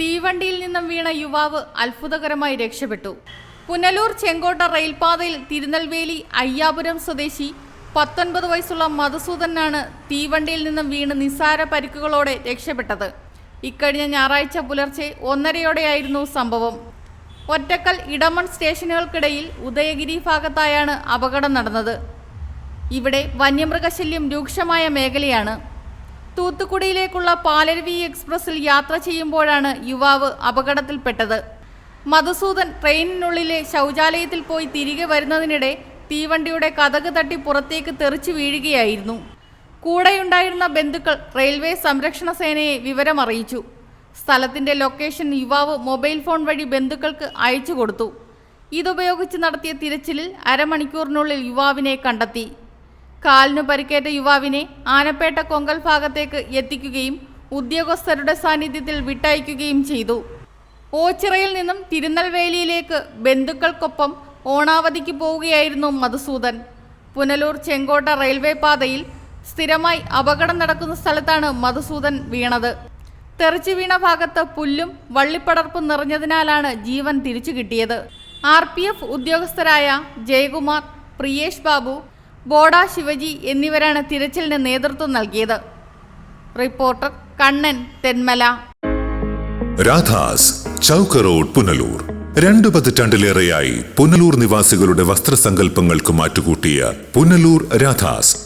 തീവണ്ടിയിൽ നിന്നും വീണ യുവാവ് അത്ഭുതകരമായി രക്ഷപ്പെട്ടു. പുനലൂർ ചെങ്കോട്ട റെയിൽപാതയിൽ തിരുനെൽവേലി അയ്യാപുരം സ്വദേശി പത്തൊൻപത് വയസ്സുള്ള മധുസൂദനാണ് തീവണ്ടിയിൽ നിന്നും വീണ് നിസ്സാര പരിക്കുകളോടെ രക്ഷപ്പെട്ടത്. ഇക്കഴിഞ്ഞ ഞായറാഴ്ച പുലർച്ചെ ഒന്നരയോടെയായിരുന്നു സംഭവം. ഒറ്റക്കൽ ഇടമൺ സ്റ്റേഷനുകൾക്കിടയിൽ ഉദയഗിരി ഭാഗത്തായാണ് അപകടം നടന്നത്. ഇവിടെ വന്യമൃഗശല്യം രൂക്ഷമായ മേഖലയാണ്. തൂത്തുക്കുടിയിലേക്കുള്ള പാലരുവി എക്സ്പ്രസിൽ യാത്ര ചെയ്യുമ്പോഴാണ് യുവാവ് അപകടത്തിൽപ്പെട്ടത്. മധുസൂദൻ ട്രെയിനിനുള്ളിലെ ശൗചാലയത്തിൽ പോയി തിരികെ വരുന്നതിനിടെ തീവണ്ടിയുടെ കഥക് തട്ടി പുറത്തേക്ക് തെറിച്ചു വീഴുകയായിരുന്നു. കൂടെയുണ്ടായിരുന്ന ബന്ധുക്കൾ റെയിൽവേ സംരക്ഷണ സേനയെ വിവരമറിയിച്ചു. സ്ഥലത്തിന്റെ ലൊക്കേഷൻ യുവാവ് മൊബൈൽ ഫോൺ വഴി ബന്ധുക്കൾക്ക് അയച്ചു കൊടുത്തു. ഇതുപയോഗിച്ച് നടത്തിയ തിരച്ചിലിൽ അരമണിക്കൂറിനുള്ളിൽ യുവാവിനെ കണ്ടെത്തി. കാലിനു പരിക്കേറ്റ യുവാവിനെ ആനപ്പേട്ട കൊങ്കൽ ഭാഗത്തേക്ക് എത്തിക്കുകയും ഉദ്യോഗസ്ഥരുടെ സാന്നിധ്യത്തിൽ വിട്ടയക്കുകയും ചെയ്തു. ഓച്ചിറയിൽ നിന്നും തിരുനൽവേലിയിലേക്ക് ബന്ധുക്കൾക്കൊപ്പം ഓണാവധിക്ക് പോവുകയായിരുന്നു മധുസൂദൻ. പുനലൂർ ചെങ്കോട്ട റെയിൽവേ പാതയിൽ സ്ഥിരമായി അപകടം നടക്കുന്ന സ്ഥലത്താണ് മധുസൂദൻ വീണത്. തെറിച്ചു വീണ ഭാഗത്ത് പുല്ലും വള്ളിപ്പടർപ്പും നിറഞ്ഞതിനാലാണ് ജീവൻ തിരിച്ചു കിട്ടിയത്. ആർ പി എഫ് ഉദ്യോഗസ്ഥരായ ജയകുമാർ പ്രിയേഷ് ബാബു ബോഡ ശിവജി എന്നിവരാണ് തിരച്ചിലിന് നേതൃത്വം നൽകിയത്. റിപ്പോർട്ടർ കണ്ണൻ തെന്മല. രാധാസ് ചൗക്ക റോഡ് പുനലൂർ. രണ്ടു പതിറ്റാണ്ടിലേറെയായി പുനലൂർ നിവാസികളുടെ വസ്ത്രസങ്കല്പങ്ങൾക്ക് മാറ്റുകൂട്ടിയ പുനലൂർ രാധാസ്.